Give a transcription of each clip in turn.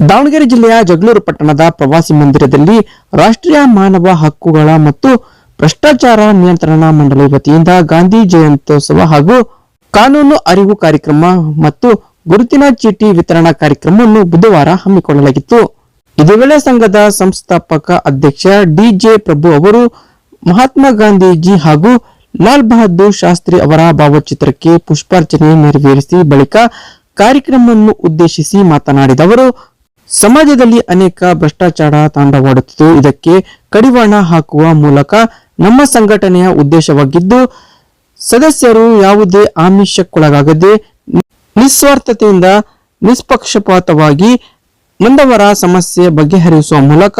ದಾವಣಗೆರೆ ಜಿಲ್ಲೆಯ ಜಗಳೂರು ಪಟ್ಟಣದ ಪ್ರವಾಸಿ ಮಂದಿರದಲ್ಲಿ ರಾಷ್ಟ್ರೀಯ ಮಾನವ ಹಕ್ಕುಗಳ ಮತ್ತು ಭ್ರಷ್ಟಾಚಾರ ನಿಯಂತ್ರಣ ಮಂಡಳಿ ವತಿಯಿಂದ ಗಾಂಧಿ ಜಯಂತ್ಯೋತ್ಸವ ಹಾಗೂ ಕಾನೂನು ಅರಿವು ಕಾರ್ಯಕ್ರಮ ಮತ್ತು ಗುರುತಿನ ಚೀಟಿ ವಿತರಣಾ ಕಾರ್ಯಕ್ರಮವನ್ನು ಬುಧವಾರ ಹಮ್ಮಿಕೊಳ್ಳಲಾಗಿತ್ತು. ಇದೇ ವೇಳೆ ಸಂಘದ ಸಂಸ್ಥಾಪಕ ಅಧ್ಯಕ್ಷ ಡಿಜೆ ಪ್ರಭು ಅವರು ಮಹಾತ್ಮ ಗಾಂಧೀಜಿ ಹಾಗೂ ಲಾಲ್ ಬಹದ್ದೂರ್ ಶಾಸ್ತ್ರಿ ಅವರ ಭಾವಚಿತ್ರಕ್ಕೆ ಪುಷ್ಪಾರ್ಚನೆ ನೆರವೇರಿಸಿ ಬಳಿಕ ಕಾರ್ಯಕ್ರಮವನ್ನು ಉದ್ದೇಶಿಸಿ ಮಾತನಾಡಿದ ಅವರು ಸಮಾಜದಲ್ಲಿ ಅನೇಕ ಭ್ರಷ್ಟಾಚಾರ ತಾಂಡವಾಡುತ್ತಿದ್ದು, ಇದಕ್ಕೆ ಕಡಿವಾಣ ಹಾಕುವ ಮೂಲಕ ನಮ್ಮ ಸಂಘಟನೆಯ ಉದ್ದೇಶವಾಗಿದ್ದು, ಸದಸ್ಯರು ಯಾವುದೇ ಆಮಿಷಕ್ಕೊಳಗಾಗದೆ ನಿಸ್ವಾರ್ಥತೆಯಿಂದ ನಿಷ್ಪಕ್ಷಪಾತವಾಗಿ ನೊಂದವರ ಸಮಸ್ಯೆ ಬಗೆಹರಿಸುವ ಮೂಲಕ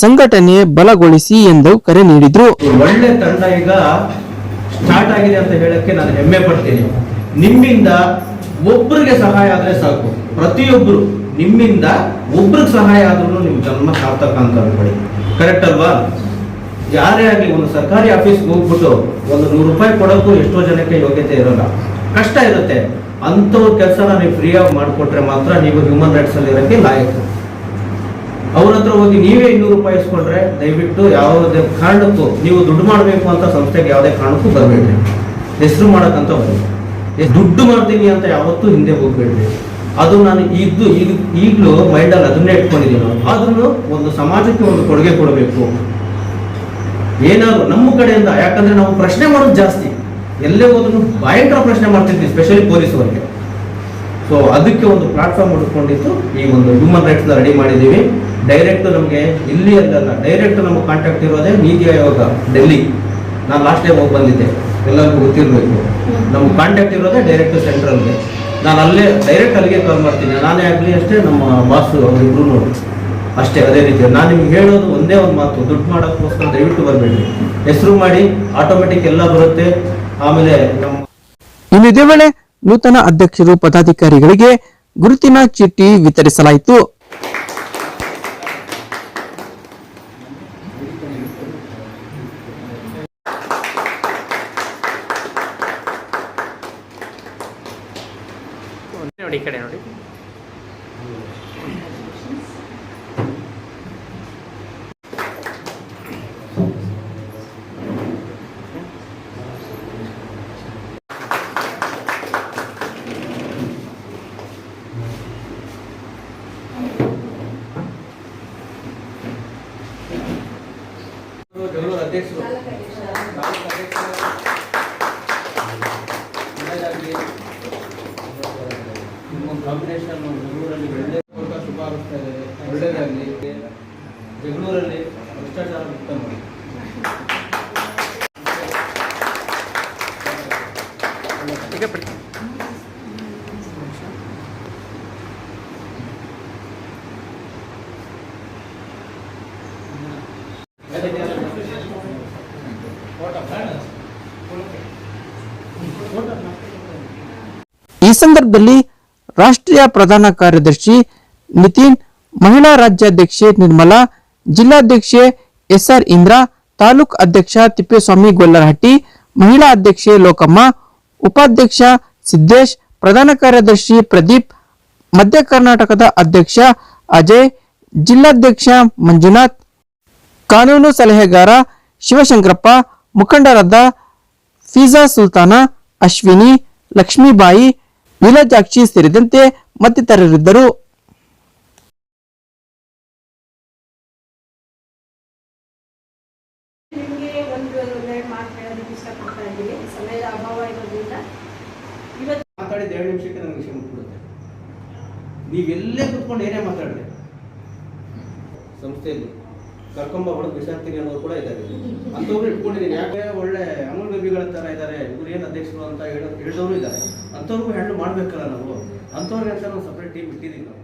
ಸಂಘಟನೆ ಬಲಗೊಳಿಸಿ ಎಂದು ಕರೆ ನೀಡಿದರು. ಒಳ್ಳೆ ತಂಡ ಈಗ ಸ್ಟಾರ್ಟ್ ಆಗಿದೆ ಅಂತ ಹೇಳಕ್ಕೆ ನಾನು ಹೆಮ್ಮೆ ಪಡ್ತೀನಿ. ನಿಮ್ಮಿಂದ ಒಬ್ಬರಿಗೆ ಸಹಾಯ ಆದ್ರೆ ಸಾಕು. ಪ್ರತಿಯೊಬ್ಬರು ನಿಮ್ಮಿಂದ ಒಬ್ರಿಗೆ ಸಹಾಯ ಆದ್ರೂ ನಿಮ್ಮ ಜನ್ಮ ಸಾರ್ಥಕ ಅಂತ ಅನ್ಕೊಳ್ಳಿ. ಕರೆಕ್ಟ್ ಅಲ್ವಾ? ಯಾರೇ ಆಗಲಿ ಒಂದು ಸರ್ಕಾರಿ ಆಫೀಸ್ಗೆ ಹೋಗ್ಬಿಟ್ಟು ಒಂದು ನೂರು ರೂಪಾಯಿ ಕೊಡೋಕ್ಕೂ ಎಷ್ಟೋ ಜನಕ್ಕೆ ಯೋಗ್ಯತೆ ಇರೋಲ್ಲ. ಕಷ್ಟ ಇರುತ್ತೆ. ಅಂಥವ್ರ ಕೆಲಸನ ನೀವು ಫ್ರೀ ಆಗಿ ಮಾಡಿಕೊಟ್ರೆ ಮಾತ್ರ ನೀವು ಹ್ಯೂಮನ್ ರೈಟ್ಸ್ ಅಲ್ಲಿ ಇರೋಕ್ಕೆ ಲಾಯಕ್. ಅವ್ರ ಹತ್ರ ಹೋಗಿ ನೀವೇ ಇನ್ನೂರು ರೂಪಾಯಿ ಇಸ್ಕೊಂಡ್ರೆ ದಯವಿಟ್ಟು ಯಾವುದೇ ಕಾರಣಕ್ಕೂ ನೀವು ದುಡ್ಡು ಮಾಡಬೇಕು ಅಂತ ಸಂಸ್ಥೆಗೆ ಯಾವುದೇ ಕಾರಣಕ್ಕೂ ಬರಬೇಡ್ರಿ. ಹೆಸರು ಮಾಡೋಕ್ಕಂತ ಬರಬೇಕು ದುಡ್ಡು ಮಾಡ್ತೀನಿ ಅಂತ ಯಾವತ್ತೂ ಹಿಂದೆ ಹೋಗ್ಬೇಡ್ರಿ. ಅದು ನಾನು ಇದ್ದು ಈಗ ಈಗಲೂ ಮೈಂಡಲ್ಲಿ ಅದನ್ನೇ ಇಟ್ಕೊಂಡಿದ್ದೀನಿ. ಅದನ್ನು ಒಂದು ಸಮಾಜಕ್ಕೆ ಒಂದು ಕೊಡುಗೆ ಕೊಡಬೇಕು. ಏನಾದ್ರು ನಮ್ಮ ಕಡೆಯಿಂದ ಯಾಕಂದ್ರೆ ನಾವು ಪ್ರಶ್ನೆ ಮಾಡೋದು ಜಾಸ್ತಿ. ಎಲ್ಲೇ ಹೋದ್ರು ಭಯಂಕರ ಪ್ರಶ್ನೆ ಮಾಡ್ತಿದ್ವಿ ಸ್ಪೆಷಲಿ ಪೊಲೀಸವರಿಗೆ. ಸೊ ಅದಕ್ಕೆ ಒಂದು ಪ್ಲಾಟ್ಫಾರ್ಮ್ ಹುಡ್ಕೊಂಡಿದ್ದು ಈ ಒಂದು ಹ್ಯೂಮನ್ ರೈಟ್ಸ್ ರೆಡಿ ಮಾಡಿದ್ದೀವಿ. ಡೈರೆಕ್ಟ್ ನಮಗೆ ಇಲ್ಲಿ ಅಲ್ಲ ಡೈರೆಕ್ಟ್ ನಮಗೆ ಕಾಂಟ್ಯಾಕ್ಟ್ ಇರೋದೇ ನೀತಿ ಆಯೋಗ ಡೆಲ್ಲಿ ನಾನು ಲಾಸ್ಟ್ ಟೈಮ್ ಹೋಗಿ ಬಂದಿದ್ದೆ. ಎಲ್ಲರಿಗೂ ಗೊತ್ತಿರಬೇಕು. ನಮ್ಗೆ ಕಾಂಟ್ಯಾಕ್ಟ್ ಇರೋದೇ ಡೈರೆಕ್ಟ್ ಸೆಂಟ್ರಲ್ಗೆ ನಾನು ಅಲ್ಲೇ ಡೈರೆಕ್ಟ್ ಅಲ್ಲಿಗೆ ಕಾಲ್ ಮಾಡ್ತೀನಿ. ನಾನೇ ಆಗಲಿ ಅಷ್ಟೇ ನಮ್ಮ ಬಾಸು ಅವರಿಬ್ರು ಅಷ್ಟೇ, ಅದೇ ರೀತಿ. ನಾನು ನಿಮ್ಗೆ ಹೇಳೋದು ಒಂದೇ ಒಂದು ಮಾತು. ದುಡ್ಡು ಮಾಡೋಕ್ಕೋಸ್ಕರ ದಯವಿಟ್ಟು ಬರಬೇಡಿ ಹೆಸರು ಮಾಡಿ ಆಟೋಮೆಟಿಕ್ ಎಲ್ಲ ಬರುತ್ತೆ. ಆಮೇಲೆ ನಮ್ಮ ಇನ್ನು ಇದೇ ನೂತನ ಅಧ್ಯಕ್ಷರು ಪದಾಧಿಕಾರಿಗಳಿಗೆ ಗುರುತಿನ ಚೀಟಿ ವಿತರಿಸಲಾಯಿತು. ನೋಡಿ ಈ ಕಡೆ ನೋಡಿ ಜಗಳೂರು ಅಧ್ಯಕ್ಷರು ತಾಲೂಕು ಅಧ್ಯಕ್ಷರು. ಒಳ್ಳೆದಾಗ್ಲಿ. ನಿಮ್ಮ ಕಾಂಬಿನೇಷನ್ ಜಗಳೂರಲ್ಲಿ ಒಳ್ಳೆ ಫೋಟೋ ಶುಭ ಆಗುತ್ತಾ ಇದೆ ಒಳ್ಳೆಯದಾಗಲಿ ಜಗಳೂರಲ್ಲಿ ಭ್ರಷ್ಟಾಚಾರ ಮುಕ್ತ ಮಾಡಿ. ಈಗ ಬಿಡಿ. ಈ ಸಂದರ್ಭದಲ್ಲಿ ರಾಷ್ಟ್ರೀಯ ಪ್ರಧಾನ ಕಾರ್ಯದರ್ಶಿ ನಿತಿನ್, ಮಹಿಳಾ ರಾಜ್ಯಾಧ್ಯಕ್ಷೆ ನಿರ್ಮಲಾ, ಜಿಲ್ಲಾಧ್ಯಕ್ಷೆ ಎಸ್ಆರ್ ಇಂದ್ರ, ತಾಲೂಕ್ ಅಧ್ಯಕ್ಷ ತಿಪ್ಪೇಸ್ವಾಮಿ ಗೊಲ್ಲರಹಟ್ಟಿ, ಮಹಿಳಾ ಅಧ್ಯಕ್ಷೆ ಲೋಕಮ್ಮ, ಉಪಾಧ್ಯಕ್ಷ ಸಿದ್ದೇಶ್, ಪ್ರಧಾನ ಕಾರ್ಯದರ್ಶಿ ಪ್ರದೀಪ್, ಮಧ್ಯ ಕರ್ನಾಟಕದ ಅಧ್ಯಕ್ಷ ಅಜಯ್, ಜಿಲ್ಲಾಧ್ಯಕ್ಷ ಮಂಜುನಾಥ್. ಕಾನೂನು ಸಲಹೆಗಾರ ಶಿವಶಂಕರಪ್ಪ, ಮುಖಂಡರಾದ ಫೀಜಾ ಸುಲ್ತಾನ, ಅಶ್ವಿನಿ, ಲಕ್ಷ್ಮೀಬಾಯಿ ವಿಲಜಾಕ್ಷಿ ಸೇರಿದಂತೆ ಮತ್ತಿತರರಿದ್ದರು. ನಿಮಗೆ ಒಂದು ಎರಡು ಮಾತು ಹೇಳೋದಕ್ಕೆ ಇಷ್ಟಪಡ್ತಾ ಇದ್ದೀನಿ ಸಮಯದ ಅಭಾವ ಇರೋದ್ರಿಂದ ಇವತ್ತು ಮಾತಾಡಿದ ಎರಡು ನಿಮಿಷಕ್ಕೆ ನನಗೆ ವಿಷಯ ಮುಟ್ಬಿಡುತ್ತೆ. ನೀವೆಲ್ಲೇ ಕುತ್ಕೊಂಡು ಏನೇ ಮಾತಾಡಿದೆ ಸಂಸ್ಥೆಯಲ್ಲಿ ಕರ್ಕೊಂಬ ಹೊಡೆದು ಬಿಸಾಕ್ತೀನಿ ಅನ್ನೋರು ಕೂಡ ಇದ್ದಾರೆ. ಅಂತವ್ರು ಇಟ್ಕೊಂಡಿದ್ದೀನಿ ಯಾಕೆ ಒಳ್ಳೆ ಅಮೂಲ್ ಬೇಬಿಗಳ ಥರ ಇದ್ದಾರೆ. ಇವ್ರು ಏನು ಅಧ್ಯಕ್ಷರು ಅಂತ ಹೇಳೋ ಹೇಳಿದವರು ಇದ್ದಾರೆ. ಅಂಥವ್ರಿಗೂ ಹ್ಯಾಂಡಲ್ ಮಾಡಬೇಕಲ್ಲ ನಾವು? ಅಂಥವ್ರಿಗೆ ಅಂತ ನಾವು ಸಪ್ರೇಟ್ ಟೀಮ್ ಇಟ್ಟಿದ್ದೀವಿ ನಾವು.